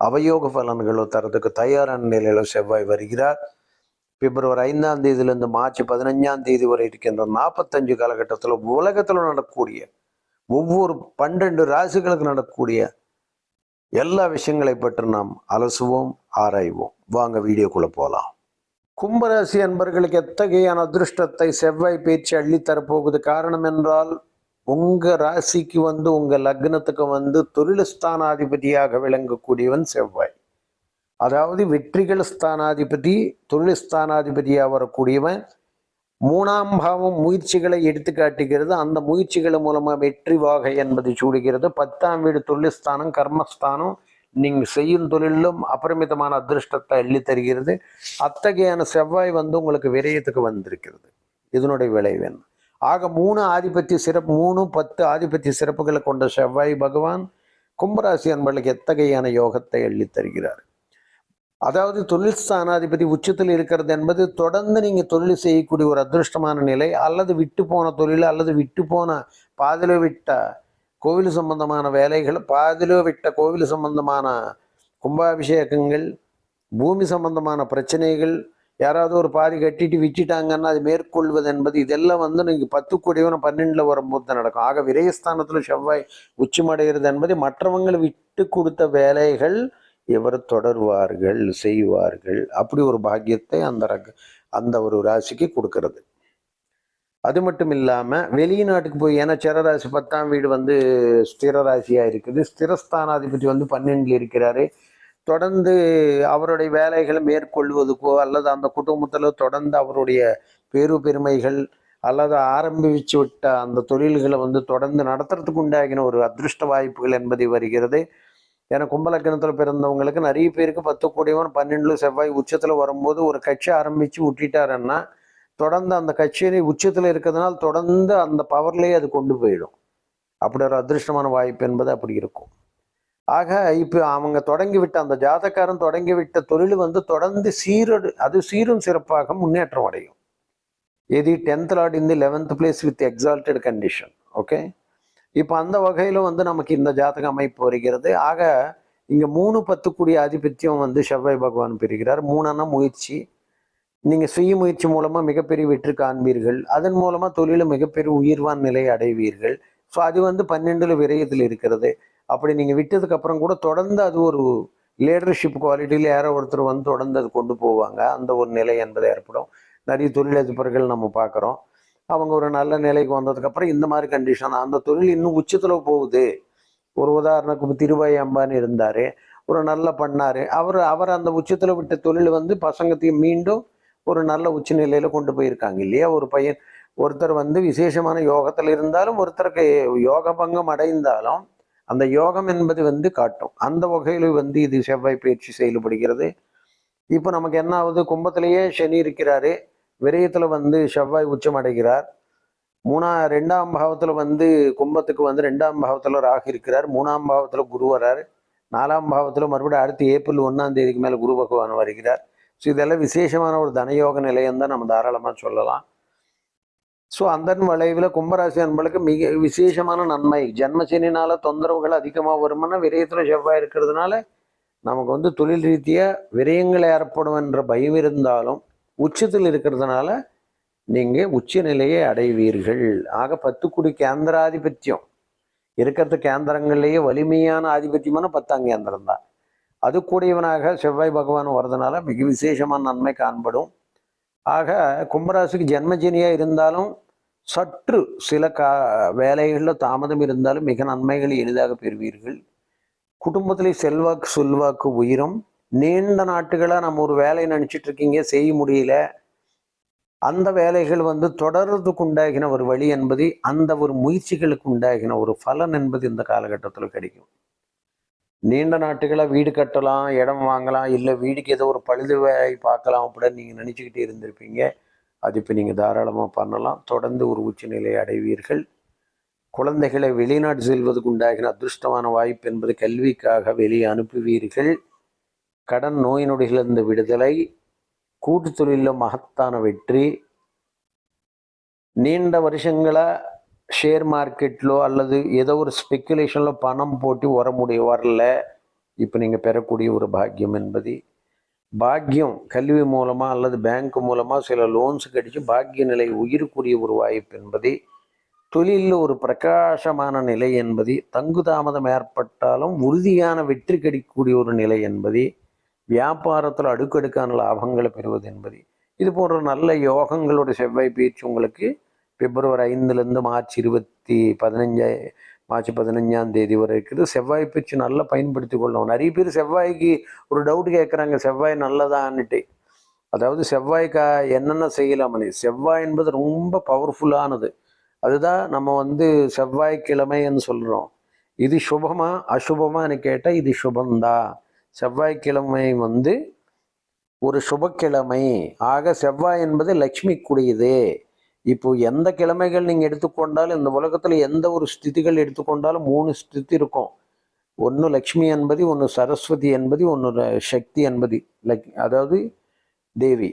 அவயோக பலன்களோ தரதுக்கு தயாரான நிலையில செவ்வாய் வருகிறார். பிப்ரவரி ஐந்தாம் தேதியிலிருந்து மார்ச் பதினஞ்சாம் தேதி வரை இருக்கின்ற நாற்பத்தஞ்சு காலகட்டத்தில் உலகத்தில் நடக்கக்கூடிய ஒவ்வொரு பன்னெண்டு ராசிகளுக்கு நடக்கக்கூடிய எல்லா விஷயங்களை பற்றி நாம் அலசுவோம் ஆராய்வோம். வாங்க வீடியோக்குள்ளே போகலாம் கும்பராசி அன்பர்களுக்கு எத்தகையான அதிருஷ்டத்தை செவ்வாய் பேச்சு அள்ளித்தரப்போகுது? காரணம் என்றால் உங்க ராசிக்கு வந்து உங்க லக்னத்துக்கு வந்து தொழில் ஸ்தானாதிபதியாக விளங்கக்கூடியவன் செவ்வாய். அதாவது வெற்றிகள் ஸ்தானாதிபதி தொழில் ஸ்தானாதிபதியாக வரக்கூடியவன் மூணாம் பாவம் முயற்சிகளை எடுத்து காட்டுகிறது. அந்த முயற்சிகள் மூலமா வெற்றி வாகை என்பதை சூடுகிறது. பத்தாம் வீடு தொழில் ஸ்தானம் கர்மஸ்தானம். நீங்க செய்யும் தொழிலும் அபரிமிதமான அதிர்ஷ்டத்தை அள்ளி தருகிறது. அத்தகையான செவ்வாய் வந்து உங்களுக்கு விரயத்துக்கு வந்திருக்கிறது. இதனுடைய விளைவு என்ன? ஆக மூணு ஆதிபத்திய சிறப்பு மூணு பத்து ஆதிபத்திய சிறப்புகளை கொண்ட செவ்வாய் பகவான் கும்பராசி அன்பர்களுக்கு எத்தகையான யோகத்தை அள்ளி தருகிறார்? அதாவது தொழில் ஸ்தானாதிபதி உச்சத்தில் இருக்கிறது என்பது தொடர்ந்து நீங்கள் தொழில் செய்யக்கூடிய ஒரு அதிருஷ்டமான நிலை அல்லது விட்டு போன தொழில் அல்லது விட்டு போன பாதிலோ விட்ட கோவில் சம்பந்தமான வேலைகள் பாதிலோ விட்ட கோவில் சம்பந்தமான கும்பாபிஷேகங்கள் பூமி சம்பந்தமான பிரச்சனைகள் யாராவது ஒரு பாதி கட்டிட்டு விட்டுட்டாங்கன்னா அது மேற்கொள்வது என்பது இதெல்லாம் வந்து நீங்க பத்து கோடிவன பன்னெண்டுல வரும்போது தான் நடக்கும். ஆக விரயஸ்தானத்துல செவ்வாய் உச்சமடைகிறது என்பது மற்றவங்களை விட்டு கொடுத்த வேலைகள் இவர் தொடர்வார்கள் செய்வார்கள். அப்படி ஒரு பாக்கியத்தை அந்த ரக அந்த ஒரு ராசிக்கு கொடுக்கறது. அது மட்டும் இல்லாமல் வெளிநாட்டுக்கு போய் ஏன்னா சரராசி பத்தாம் வீடு வந்து ஸ்திர ராசியாக இருக்குது. ஸ்திரஸ்தானாதிபதி வந்து பன்னெண்டில் இருக்கிறாரு. தொடர்ந்து அவருடைய வேலைகளை மேற்கொள்வதுக்கோ அல்லது அந்த குடும்பத்தில் தொடர்ந்து அவருடைய பேரு பெருமைகள் அல்லது ஆரம்பிச்சு விட்ட அந்த தொழில்களை வந்து தொடர்ந்து நடத்துறதுக்கு உண்டாகின ஒரு அதிருஷ்ட வாய்ப்புகள் என்பது வருகிறது. ஏன்னா கும்பலக்கணத்தில் பிறந்தவங்களுக்கு நிறைய பேருக்கு பத்து கோடியவன் பன்னெண்டுல செவ்வாய் உச்சத்தில் வரும்போது ஒரு கட்சி ஆரம்பித்து விட்டுட்டாருன்னா தொடர்ந்து அந்த கட்சியை உச்சத்தில் இருக்கிறதுனால தொடர்ந்து அந்த பவர்லேயே அது கொண்டு போயிடும். அப்படி ஒரு அதிர்ஷ்டமான வாய்ப்பு என்பது அப்படி இருக்கும். ஆக இப்போ அவங்க தொடங்கி விட்ட அந்த ஜாதக்காரன் தொடங்கிவிட்ட தொழில் வந்து தொடர்ந்து சீரடு அது சீரும் சிறப்பாக முன்னேற்றம் அடையும். எதி டென்த் லாட் இந்த eleventh place with exalted condition okay இப்போ அந்த வகையில் வந்து நமக்கு இந்த ஜாதக அமைப்பு வருகிறது. ஆக இங்கே மூணு பத்துக்குடிய ஆதிபத்தியம் வந்து செவ்வாய் பகவான் பெறுகிறார். மூணுன்னா முயற்சி. நீங்கள் சுய முயற்சி மூலமாக மிகப்பெரிய வெற்றி காண்பீர்கள். அதன் மூலமாக தொழில மிகப்பெரிய உயிர்வான் நிலை அடைவீர்கள். ஸோ அது வந்து பன்னெண்டில் விரயத்தில் இருக்கிறது. அப்படி நீங்கள் விட்டதுக்கு அப்புறம் கூட தொடர்ந்து அது ஒரு லீடர்ஷிப் குவாலிட்டியில் யாரோ ஒருத்தர் வந்து தொடர்ந்து அது கொண்டு போவாங்க. அந்த ஒரு நிலை என்பது ஏற்படும். நிறைய தொழிலதிபர்கள் நம்ம பார்க்குறோம். அவங்க ஒரு நல்ல நிலைக்கு வந்ததுக்கப்புறம் இந்த மாதிரி கண்டிஷன் அந்த தொழில் இன்னும் உச்சத்தில் போகுது. ஒரு உதாரணத்துக்கு திருபாய் அம்பான்னு இருந்தார். ஒரு நல்ல பண்ணார். அவர் அவர் அந்த உச்சத்தில் விட்ட தொழில் வந்து பசங்கத்தையும் மீண்டும் ஒரு நல்ல உச்ச நிலையில் கொண்டு போயிருக்காங்க இல்லையா? ஒரு பையன் ஒருத்தர் வந்து விசேஷமான யோகத்தில் இருந்தாலும் ஒருத்தருக்கு யோக பங்கம் அடைந்தாலும் அந்த யோகம் என்பது வந்து காட்டும். அந்த வகையில் வந்து இது செவ்வாய் பயிற்சி செயல்படுகிறது. இப்போ நமக்கு என்ன ஆகுது? கும்பத்திலேயே சனி இருக்கிறாரு. விரயத்தில் வந்து செவ்வாய் உச்சம் அடைகிறார். மூணா ரெண்டாம் பாவத்தில் வந்து கும்பத்துக்கு வந்து ரெண்டாம் பாவத்தில் ராகு இருக்கிறார். மூணாம் பாவத்தில் குரு வர்றார் நாலாம் பாவத்தில் மறுபடியும் அடுத்து ஏப்ரல் ஒன்றாம் தேதிக்கு மேலே குரு பகவான் வருகிறார். ஸோ இதெல்லாம் விசேஷமான ஒரு தனயோக நிலையம் தான் நம்ம தாராளமாக சொல்லலாம். ஸோ அந்த வளைவில் கும்பராசி அன்பளுக்கு மிக விசேஷமான நன்மை. ஜென்மசனினால தொந்தரவுகள் அதிகமாக வருமானா விரயத்தில் செவ்வாய் இருக்கிறதுனால நமக்கு வந்து தொழில் ரீதியாக விரயங்கள் ஏற்படும் என்ற பயம் இருந்தாலும் உச்சத்தில் இருக்கிறதுனால நீங்கள் உச்ச நிலையை அடைவீர்கள். ஆக பத்து குடி கேந்திராதிபத்தியம். இருக்கிறது கேந்திரங்கள்லேயே வலிமையான ஆதிபத்தியமான பத்தாம் கேந்திரம் தான். அது கூடியவனாக செவ்வாய் பகவான் வர்றதுனால மிக விசேஷமான நன்மை காண்படும். ஆக கும்பராசிக்கு ஜென்மஜினியாக இருந்தாலும் சற்று சில கா வேலைகளில் தாமதம் இருந்தாலும் மிக நன்மைகளை எளிதாக பெறுவீர்கள். குடும்பத்திலே செல்வாக்கு சொல்வாக்கு உயிரும். நீண்ட நாட்டுகளாக நம்ம ஒரு வேலையை நினச்சிட்டு இருக்கீங்க செய்ய முடியல. அந்த வேலைகள் வந்து தொடர்றதுக்கு உண்டாகின ஒரு வழி என்பது அந்த ஒரு முயற்சிகளுக்கு உண்டாகின ஒரு பலன் என்பது இந்த காலகட்டத்தில் கிடைக்கும். நீண்ட நாட்டுகளாக வீடு கட்டலாம் இடம் வாங்கலாம் இல்லை வீடுக்கு ஏதோ ஒரு பழுதுவை பார்க்கலாம் அப்படின்னு நீங்கள் நினச்சிக்கிட்டே இருந்திருப்பீங்க. அது இப்போ நீங்கள் தாராளமாக பண்ணலாம். தொடர்ந்து ஒரு உச்சநிலை அடைவீர்கள். குழந்தைகளை வெளிநாடு செல்வதற்கு உண்டாகின அதிர்ஷ்டமான வாய்ப்பு என்பது கல்விக்காக வெளியே அனுப்புவீர்கள். கடன் நோய் நொடிகளிலிருந்து விடுதலை. கூட்டு தொழிலில் மகத்தான வெற்றி. நீண்ட வருஷங்களை ஷேர் மார்க்கெட்லோ அல்லது ஏதோ ஒரு ஸ்பெக்குலேஷனில் பணம் போட்டு வர முடிய வரல. இப்போ நீங்கள் பெறக்கூடிய ஒரு பாக்கியம் என்பது பாக்கியம் கல்வி மூலமாக அல்லது பேங்க் மூலமாக சில லோன்ஸ் கிடைச்சி பாக்கிய நிலை உயிருக்குரிய ஒரு வாய்ப்பு என்பது தொழிலில் ஒரு பிரகாசமான நிலை என்பது தங்கு தாமதம் ஏற்பட்டாலும் உறுதியான வெற்றி கிடைக்கக்கூடிய ஒரு நிலை என்பது வியாபாரத்தில் அடுக்கடுக்கான லாபங்களை பெறுவது என்பது. இது போன்ற நல்ல யோகங்களோட செவ்வாய் பயிற்சி உங்களுக்கு பிப்ரவரி ஐந்துலேருந்து மார்ச் இருபத்தி பதினஞ்சா மார்ச் பதினஞ்சாம் தேதி வரை இருக்குது. செவ்வாய் பிச்சு நல்லா பயன்படுத்தி கொள்ளணும் நிறைய பேர் செவ்வாய்க்கு ஒரு டவுட் கேட்குறாங்க செவ்வாய் நல்லதான்னுட்டு. அதாவது செவ்வாய்க்கா என்னென்ன செய்யலாமனு செவ்வாய் என்பது ரொம்ப பவர்ஃபுல்லானது அதுதான் நம்ம வந்து செவ்வாய்க்கிழமைன்னு சொல்கிறோம் இது சுபமா அசுபமானு கேட்டால் இது சுபந்தான் செவ்வாய்க்கிழமை வந்து ஒரு சுபக்கிழமை. ஆக செவ்வாய் என்பது லக்ஷ்மிக்குரியது இப்போ எந்த கிழமைகள் நீங்கள் எடுத்துக்கொண்டாலும் இந்த உலகத்தில் எந்த ஒரு ஸ்திதிகள் எடுத்துக்கொண்டாலும் மூணு ஸ்திதி இருக்கும். ஒன்று லக்ஷ்மி என்பது ஒன்று சரஸ்வதி என்பது ஒன்று சக்தி என்பது. லக் அதாவது தேவி.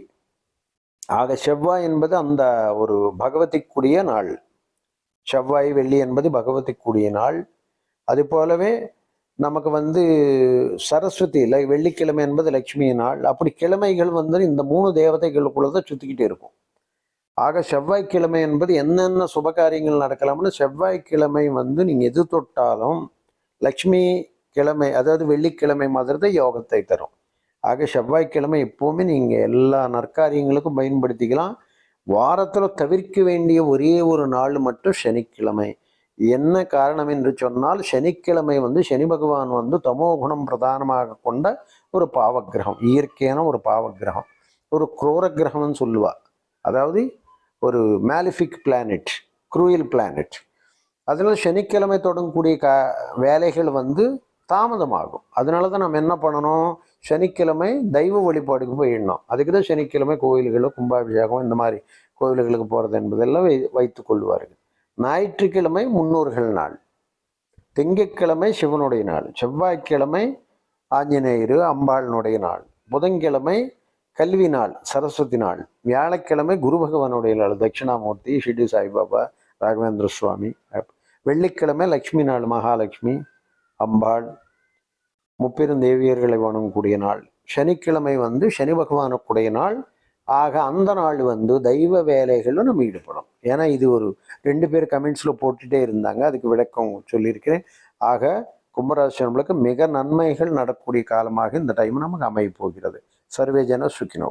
ஆக செவ்வாய் என்பது அந்த ஒரு பகவதிக்குரிய நாள். செவ்வாய் வெள்ளி என்பது பகவதிக்குரிய நாள். அது போலவே நமக்கு வந்து சரஸ்வதி இல்லை வெள்ளிக்கிழமை என்பது லட்சுமி நாள். அப்படி கிழமைகள் வந்து இந்த மூணு தேவதைகளுக்குள்ளதான் சுற்றிக்கிட்டே இருக்கும். ஆக செவ்வாய்க்கிழமை என்பது என்னென்ன சுப காரியங்கள் நடக்கலாம்னு செவ்வாய்க்கிழமை வந்து நீங்கள் எது தொட்டாலும் லக்ஷ்மி கிழமை அதாவது வெள்ளிக்கிழமை மாதிரி தான் யோகத்தை தரும். ஆக செவ்வாய்க்கிழமை எப்போவுமே நீங்கள் எல்லா நற்காரியங்களுக்கும் பயன்படுத்திக்கலாம். வாரத்தில் தவிர்க்க வேண்டிய ஒரே ஒரு நாள் மட்டும் சனிக்கிழமை. என்ன காரணம் என்று சொன்னால் சனிக்கிழமை வந்து சனி பகவான் வந்து தமோ குணம் பிரதானமாக கொண்ட ஒரு பாவக்கிரகம் இயற்கையான ஒரு பாவக்கிரகம் ஒரு குரோர கிரகம்னு சொல்லுவா. அதாவது ஒரு மேலிஃபிக் பிளானட் குரூயல் பிளானட். அதனால் சனிக்கிழமை தொடங்கக்கூடிய க வேலைகள் வந்து தாமதமாகும். அதனால தான் நம்ம என்ன பண்ணணும்? சனிக்கிழமை தெய்வ வழிபாடுக்கு போயிடணும் அதுக்கு தான் சனிக்கிழமை கோயில்களோ கும்பாபிஷேகம் இந்த மாதிரி கோயில்களுக்கு போகிறது என்பதெல்லாம் வை வைத்து கொள்வார்கள். ஞாயிற்றுக்கிழமை முன்னோர்கள் நாள். திங்கட்கிழமை சிவனுடைய நாள். செவ்வாய்க்கிழமை ஆஞ்சநேயர் அம்பாளினுடைய நாள். புதன்கிழமை கல்வி நாள் சரஸ்வதி நாள் வியாழக்கிழமை குரு பகவானுடைய நாள் தட்சிணாமூர்த்தி ஷிர்டி சாய்பாபா ராகவேந்திர சுவாமி வெள்ளிக்கிழமை லக்ஷ்மி நாள் மகாலட்சுமி அம்பாள் முப்பெரும் தேவியர்களை வணங்கக்கூடிய நாள். சனிக்கிழமை வந்து சனி பகவானுக்குடைய நாள். ஆக அந்த நாள் வந்து தெய்வ வேலைகளில் நம்ம ஈடுபடும் ஏன்னா இது ஒரு ரெண்டு பேர் கமெண்ட்ஸில் போட்டுகிட்டே இருந்தாங்க. அதுக்கு விளக்கம் சொல்லியிருக்கிறேன். ஆக கும்பராசினர்களுக்கு மிக நன்மைகள் நடக்கக்கூடிய காலமாக இந்த டைம் நமக்கு அமைய போகிறது. सर्वे जन सुखिनो